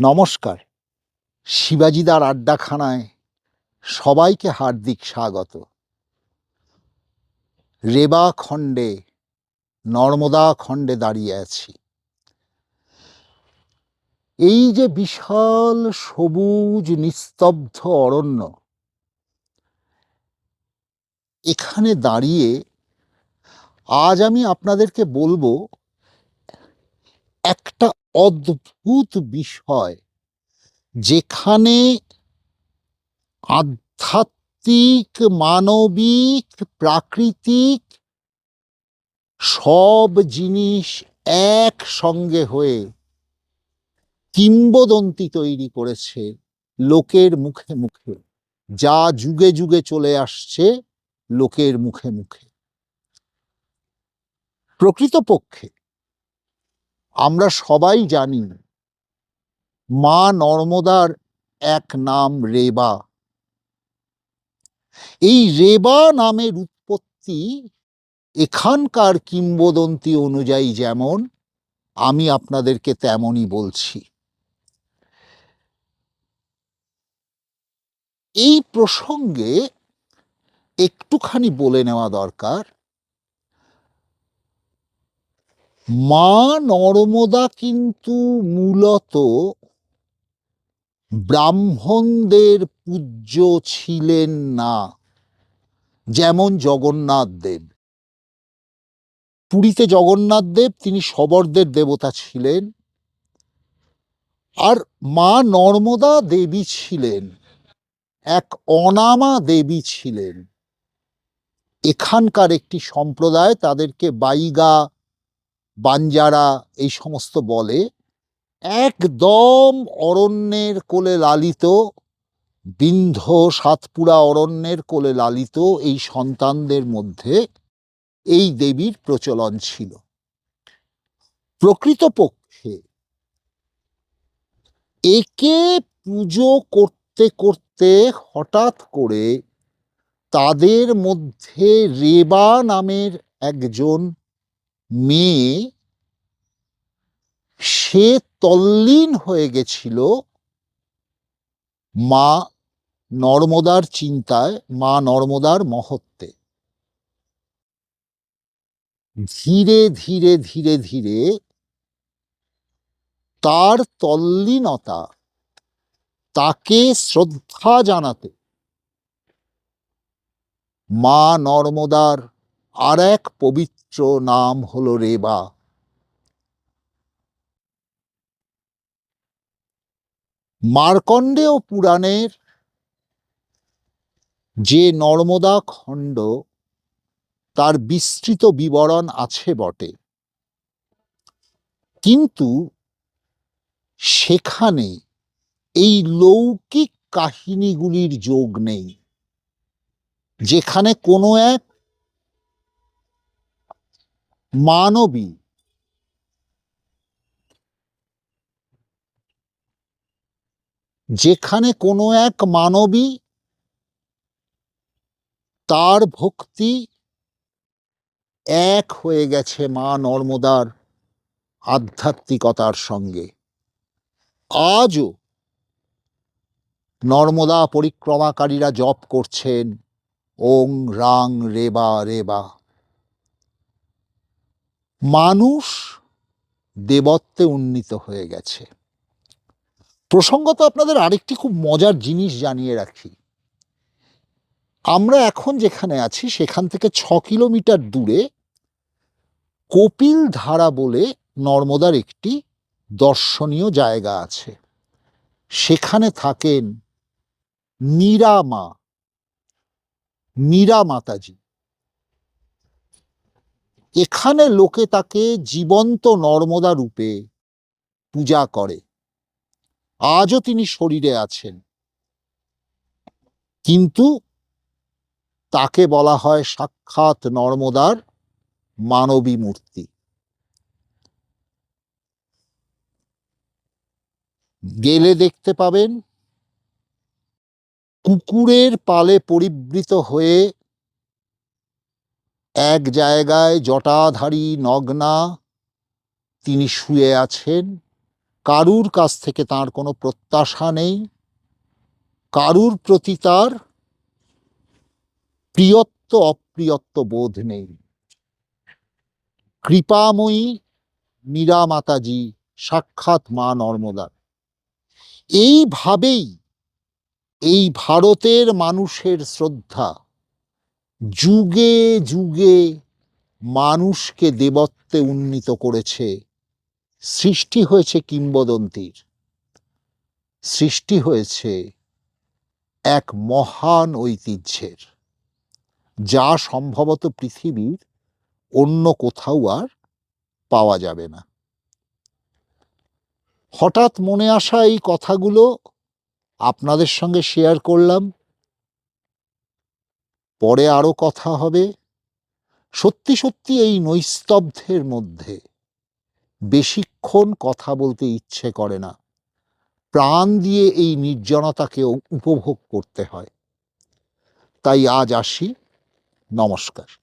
নমস্কার। শিবাজিদার আড্ডাখানায় সবাইকে হার্দিক স্বাগত। রেবা খণ্ডে, নর্মদা খণ্ডে দাঁড়িয়ে আছি। এই যে বিশাল সবুজ নিস্তব্ধ অরণ্য, এখানে দাঁড়িয়ে আজ আমি আপনাদেরকে বলব অদ্ভুত বিষয় যেখানে আধ্যাত্মিক, মানবিক, প্রাকৃতিক সব জিনিস একসঙ্গে হয়ে কিংবদন্তি তৈরি করেছে লোকের মুখে মুখে। যা যুগে যুগে চলে আসছে লোকের মুখে মুখে। প্রকৃতপক্ষে আমরা সবাই জানি, মা নর্মদার এক নাম রেবা। এই রেবা নামের উৎপত্তি এখানকার কিংবদন্তি অনুযায়ী যেমন, আমি আপনাদেরকে তেমনই বলছি। এই প্রসঙ্গে একটুখানি বলে নেওয়া দরকার। মা নর্মদা কিন্তু মূলত ব্রাহ্মণদের পূজ্য ছিলেন না, যেমন জগন্নাথ দেব। পুরীতে জগন্নাথ দেব, তিনি শবরদের দেবতা ছিলেন। আর মা নর্মদা দেবী ছিলেন, এক অনামা দেবী ছিলেন। এখানকার একটি সম্প্রদায় তাদেরকে বাইগা বাঞ্জারা, এই সমস্ত বলে, একদম অরণ্যের কোলে লালিত বিন্ধ সাতপুরা অরণ্যের কোলে লালিত এই সন্তানদের মধ্যে এই দেবীর প্রচলন ছিল। প্রকৃতপক্ষে একে পুজো করতে করতে হঠাৎ করে তাদের মধ্যে রেবা নামের একজন মেয়ে সে তল্লীন হয়ে গেছিল মা নর্মদার চিন্তায়, মা নর্মদার মহত্বে। ধীরে ধীরে ধীরে ধীরে তার তল্লীনতা, তাকে শ্রদ্ধা জানাতে মা নর্মদার আর এক পবিত্র নাম হলো রেবা। মার্কণ্ডেয় পুরাণের যে নর্মদা খণ্ড, তার বিস্তৃত বিবরণ আছে বটে। কিন্তু সেখানে এই লৌকিক কাহিনীগুলির যোগ নেই, যেখানে কোনো এক মানবী। যেখানে কোনো এক মানবী তার ভক্তি এক হয়ে গেছে মা নর্মদার আধ্যাত্মিকতার সঙ্গে। আজও নর্মদা পরিক্রমাকারীরা জপ করছেন, ওং রাং রেবা রেবা মানুষ দেবত্বে উন্নীত হয়ে গেছে। প্রসঙ্গত আপনাদের আরেকটি খুব মজার জিনিস জানিয়ে রাখি। আমরা এখন যেখানে আছি, সেখান থেকে ছ কিলোমিটার দূরে কপিল ধারা বলে নর্মদার একটি দর্শনীয় জায়গা আছে। সেখানে থাকেন মীরা মা মীরা মাতাজি এখানে লোকে তাকে জীবন্ত নর্মদা রূপে পূজা করে। আজও তিনি শরীরে আছেন। কিন্তু তাকে বলা হয় সাক্ষাৎ নর্মদার মানবী মূর্তি। গেলে দেখতে পাবেন, কুকুরের পালে পরিবৃত হয়ে এক জায়গায় জটাধারী নগ্না, তিনি শুয়ে আছেন। কারুর কাছ থেকে তার কোনো প্রত্যাশা নেই। কারুর প্রতি তার প্রিয়ত্ব, অপ্রিয়ত্ব বোধ নেই। কৃপাময়ী মীরা মাতাজি সাক্ষাৎ মা নর্মদার এইভাবেই এই ভারতের মানুষের শ্রদ্ধা যুগে যুগে মানুষকে দেবত্বে উন্নীত করেছে। সৃষ্টি হয়েছে কিংবদন্তির। সৃষ্টি হয়েছে এক মহান ঐতিহ্যের, যা সম্ভবত পৃথিবীর অন্য কোথাও আর পাওয়া যাবে না। হঠাৎ মনে আসা এই কথাগুলো আপনাদের সঙ্গে শেয়ার করলাম। পরে আরও কথা হবে। সত্যি সত্যি এই নৈস্তব্ধের মধ্যে বেশিক্ষণ কথা বলতে ইচ্ছে করে না। প্রাণ দিয়ে এই নির্জনতাকে উপভোগ করতে হয়। তাই আজ আসি। নমস্কার।